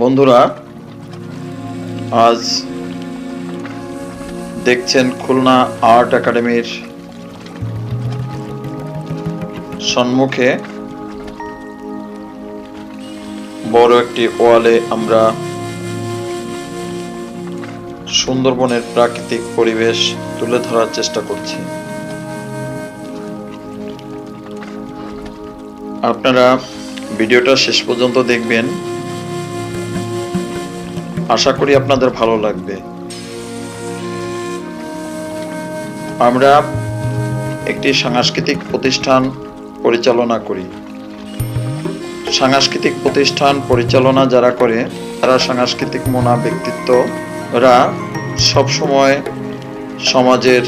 বন্ধুরা, আজ দেখছেন খুলনা আর্ট একাডেমির সম্মুখে বড় একটি ওয়ালে আমরা সুন্দরবনের প্রাকৃতিক পরিবেশ তুলে ধরার চেষ্টা করছি। আপনারা ভিডিওটা শেষ পর্যন্ত দেখবেন। আশা করি আপনাদের ভালো লাগবে। আমরা একটি সাংস্কৃতিক প্রতিষ্ঠান পরিচালনা করি। সাংস্কৃতিক প্রতিষ্ঠান পরিচালনা যারা করে, তারা সাংস্কৃতিক মোনা ব্যক্তিত্বরা সবসময় সমাজের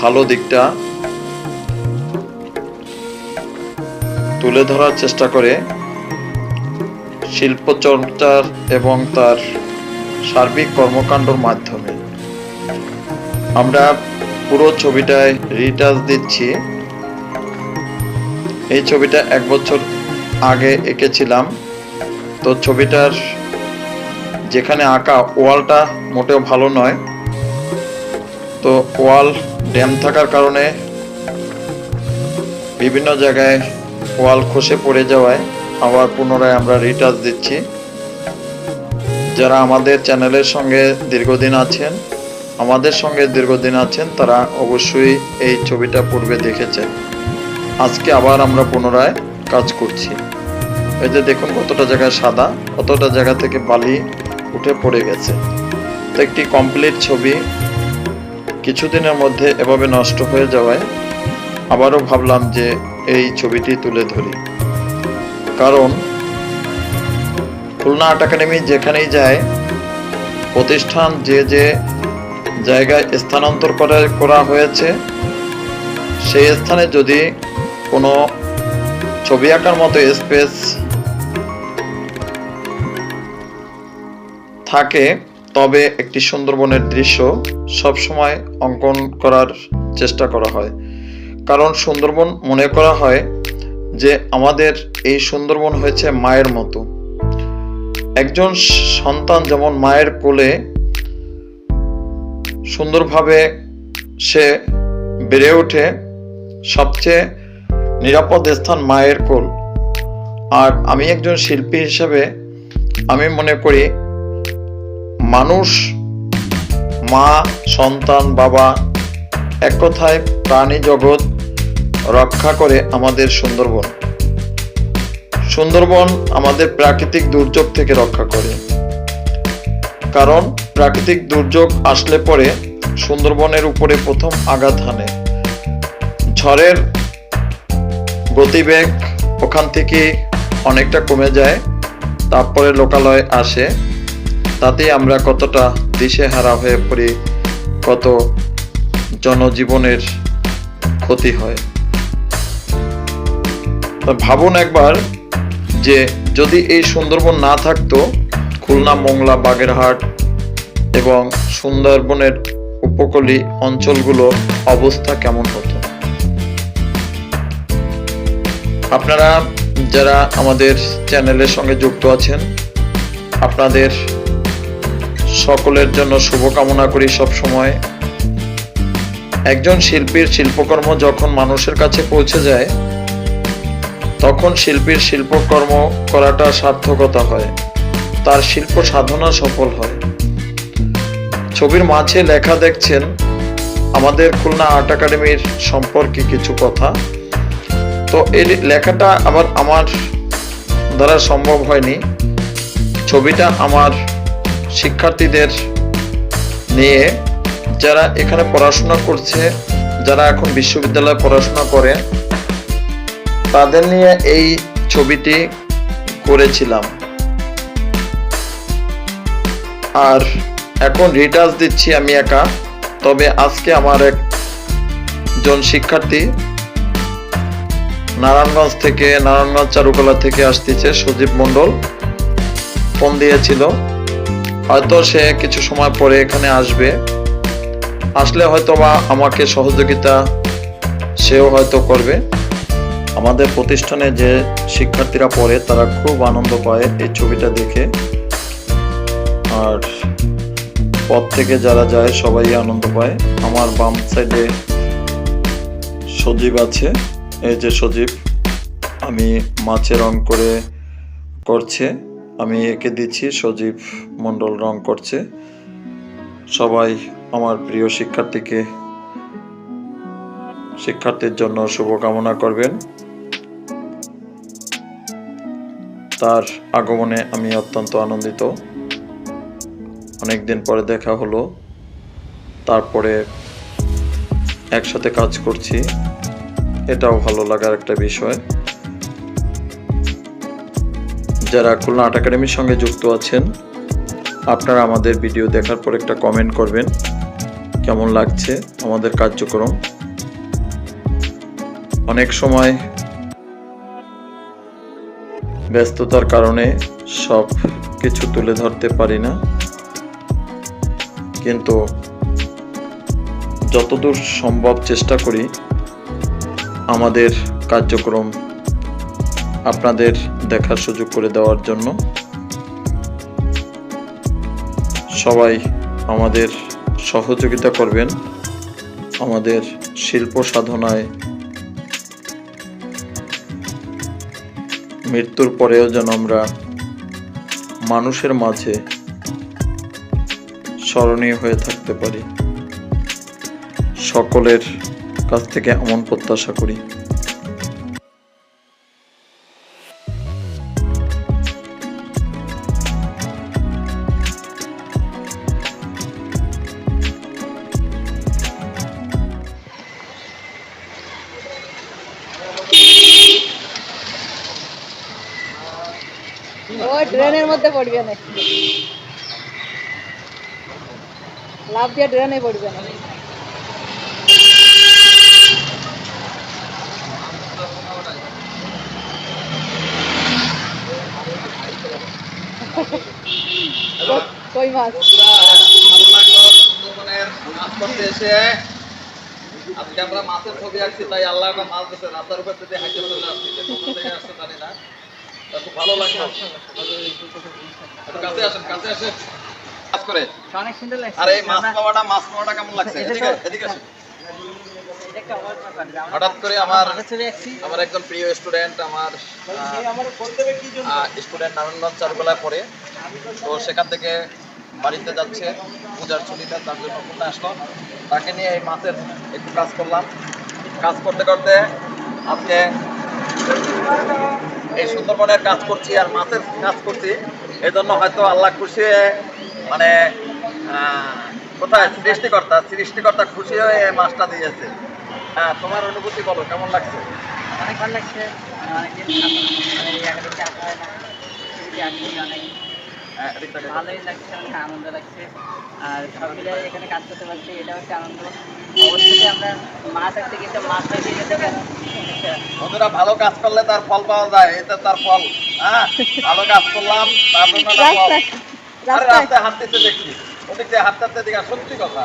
ভালো দিকটা তুলে ধরার চেষ্টা করে। শিল্পচর্চার এবং তার সার্বিক কর্মকাণ্ডর মাধ্যমে। আমরা পুরো ছবিটায় রিটাচ দিচ্ছি। এই ছবিটা এক বছর আগে এঁকেছিলাম। তো ছবিটার যেখানে আঁকা, ওয়ালটা মোটেও ভালো নয়। তো ওয়াল ড্যাম থাকার কারণে বিভিন্ন জায়গায় ওয়াল খসে পড়ে যাওয়ায় আবার পুনরায় আমরা রিটাচ দিচ্ছি। যারা আমাদের চ্যানেলের সঙ্গে দীর্ঘদিন আছেন, আমাদের সঙ্গে দীর্ঘদিন আছেন, তারা অবশ্যই এই ছবিটা পূর্বে দেখেছেন। আজকে আবার আমরা পুনরায় কাজ করছি। এই যে দেখুন কতটা জায়গায় সাদা, কতটা জায়গা থেকে বালি উঠে পড়ে গেছে। তো একটি কমপ্লিট ছবি কিছুদিনের মধ্যে এভাবে নষ্ট হয়ে যাওয়ায় আবারও ভাবলাম যে এই ছবিটি তুলে ধরি। কারণ খুলনা আর্ট একাডেমি যেখানেই যায়, প্রতিষ্ঠান যে যে জায়গায় স্থানান্তর করা হয়েছে, সেই স্থানে যদি কোনো ছবি আঁকার মতো স্পেস থাকে, তবে একটি সুন্দরবনের দৃশ্য সবসময় অঙ্কন করার চেষ্টা করা হয়। কারণ সুন্দরবন মনে করা হয় যে আমাদের এই সুন্দরবন হয়েছে মায়ের মতো। একজন সন্তান যেমন মায়ের কোলে সুন্দরভাবে সে বেড়ে ওঠে, সবচেয়ে নিরাপদ স্থান মায়ের কোল। আর আমি একজন শিল্পী হিসেবে আমি মনে করি, মানুষ, মা, সন্তান, বাবা এক কথায় প্রাণী জগৎ রক্ষা করে আমাদের সুন্দরবন। সুন্দরবন আমাদের প্রাকৃতিক দুর্যোগ থেকে রক্ষা করে। কারণ প্রাকৃতিক দুর্যোগ আসলে পরে সুন্দরবনের উপরে প্রথম আঘাত হানে। ঝড়ের গতিবেগ ওখান থেকে অনেকটা কমে যায়, তারপরে লোকালয় আসে। তাতে আমরা কতটা দিশেহারা হয়ে পড়ি, কত জনজীবনের ক্ষতি হয়। ভাবুন একবার যে যদি এই সুন্দরবন না থাকতো, খুলনা, মোংলা, বাগেরহাট এবং সুন্দরবনের উপকূলী অঞ্চলগুলো অবস্থা কেমন হতো? আপনারা যারা আমাদের চ্যানেলের সঙ্গে যুক্ত আছেন, আপনাদের সকলের জন্য শুভকামনা করি সব সময় একজন শিল্পীর শিল্পকর্ম যখন মানুষের কাছে পৌঁছে যায় তখন শিল্পীর শিল্পকর্ম করাটা সার্থকতা হয়, তার শিল্প সাধনা সফল হয়। ছবির মাঝে লেখা দেখছেন, আমাদের খুলনা আর্ট একাডেমির সম্পর্কে কিছু কথা। তো এই লেখাটা আবার আমার দ্বারা সম্ভব হয়নি। ছবিটা আমার শিক্ষার্থীদের নিয়ে, যারা এখানে পড়াশোনা করছে, যারা এখন বিশ্ববিদ্যালয়ে পড়াশোনা করে তাদের নিয়ে এই ছবিটি করেছিলাম। আর এখন রিটাচ দিচ্ছি আমি একা। তবে আজকে আমার একজন শিক্ষার্থী নারায়ণগঞ্জ থেকে, নারায়ণগঞ্জ চারুকলা থেকে আসতেছে সজীব মণ্ডল। ফোন দিয়েছিল। হয়তো সে কিছু সময় পরে এখানে আসবে। আসলে হয়তো বা আমাকে সহযোগিতা সেও হয়তো করবে। আমাদের প্রতিষ্ঠানে যে শিক্ষার্থীরা পড়ে, তারা খুব আনন্দ পায় এই ছবিটা দেখে। আর পথ থেকে যারা যায়, সবাই আনন্দ পায়। আমার বাম সাইডে সজীব আছে। এই যে সজীব, আমি মাছে রং করে করছে। আমি এঁকে দিচ্ছি, সজীব মণ্ডল রং করছে। সবাই আমার প্রিয় শিক্ষার্থীকে, শিক্ষার্থীর জন্য শুভকামনা করবেন। তার আগমনে আমি অত্যন্ত আনন্দিত। অনেকদিন পরে দেখা হলো। তারপরে একসাথে কাজ করছি। এটাও ভালো লাগার একটা বিষয়। যারা খুলনা আর্ট একাডেমির সঙ্গে যুক্ত আছেন, আপনারা আমাদের ভিডিও দেখার পর একটা কমেন্ট করবেন। কেমন লাগছে আমাদের কার্যক্রম? অনেক সময় ব্যস্ততার কারণে সব কিছু তুলে ধরতে পারি না। কিন্তু যতদূর সম্ভব চেষ্টা করি আমাদের কার্যক্রম আপনাদের দেখার সুযোগ করে দেওয়ার জন্য। সবাই আমাদের সহযোগিতা করবেন। আমাদের শিল্প সাধনায় মৃত্যুর পরেও যেন আমরা মানুষের মাঝে স্মরণীয় হয়ে থাকতে পারি। সকলের কাছ থেকে এমন প্রত্যাশা করি। ড্রেনের মধ্যে পড়বে না। লাভ দিয়ে ড্রেনে পড়বে না। কই- মাছ? এসে আজকে আমরা মাছের ছবি আঁকছি, তাই আল্লাহ মাছ দিচ্ছে রাস্তার উপর থেকে হাইটে চলে জানি না। খুব ভালো লাগল। কাছে আসেন কাছে আসেন। কাজ করে। অনেক আর এই মাছ পাওয়াটা মাছ পাওয়াটা কেমন লাগছে? এদিকে এদিকে আসেন হঠাৎ করে আমার আমার একজন প্রিয় স্টুডেন্ট আমার স্টুডেন্ট নারায়ণগঞ্জ চারুকলায় পড়ে। তো সেখান থেকে বাড়িতে যাচ্ছে। পূজার ছুটিতে তার জন্য খুলনা আসলো। তাকে নিয়ে এই মাছের একটু কাজ করলাম। কাজ করতে করতে আজকে এই সুন্দরবনের কাজ করছি আর মাছের কাজ করছি। এই জন্য হয়তো আল্লাহ খুশি হয়ে মানে কোথায়? সৃষ্টিকর্তা সৃষ্টিকর্তা খুশি হয়ে এই মাছটা দিয়েছে। হ্যাঁ তোমার অনুভূতি বলো, কেমন লাগছে? অনেক ভালো লাগছে। মানে ভালোই লাগছে অনেক আনন্দ লাগছে। আর সব মিলে এখানে কাজ করতে পারছি এটা হচ্ছে আনন্দ। অবশ্যই আমরা মাছ মাছ বন্ধুরা ভালো কাজ করলে তার ফল পাওয়া যায় এতে তার ফল হ্যাঁ? ভালো কাজ করলাম তার জন্য ফল। আরে রাস্তায় হাঁটতেছে দেখছি ওদিক হাঁটতে হাঁটতে দিকে সত্যি কথা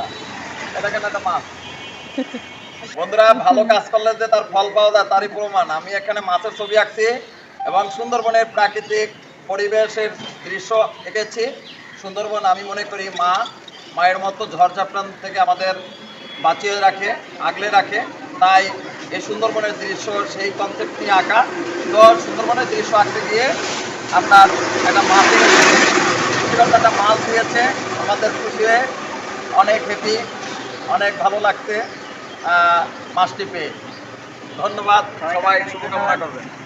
এটা কেন একটা মাছ বন্ধুরা ভালো কাজ করলে যে তার ফল পাওয়া যায় তারই প্রমাণ। আমি এখানে মাছের ছবি আঁকছি এবং সুন্দরবনের প্রাকৃতিক পরিবেশের দৃশ্য এঁকেছি। সুন্দরবন আমি মনে করি মা মায়ের মতো ঝড়ঝাপটান থেকে আমাদের বাঁচিয়ে রাখে আগলে রাখে। তাই এই সুন্দরবনের দৃশ্য সেই কনসেপ্ট নিয়ে আঁকা। তো সুন্দরবনের দৃশ্য আঁকতে গিয়ে আপনার একটা মাছ। সৃষ্টিকর্তা একটা মাছ দিয়েছে। আমাদের খুশি হয়ে অনেক হ্যাপি অনেক ভালো আহ, মাছটি পেয়ে। ধন্যবাদ সবাই শুভকামনা করবেন।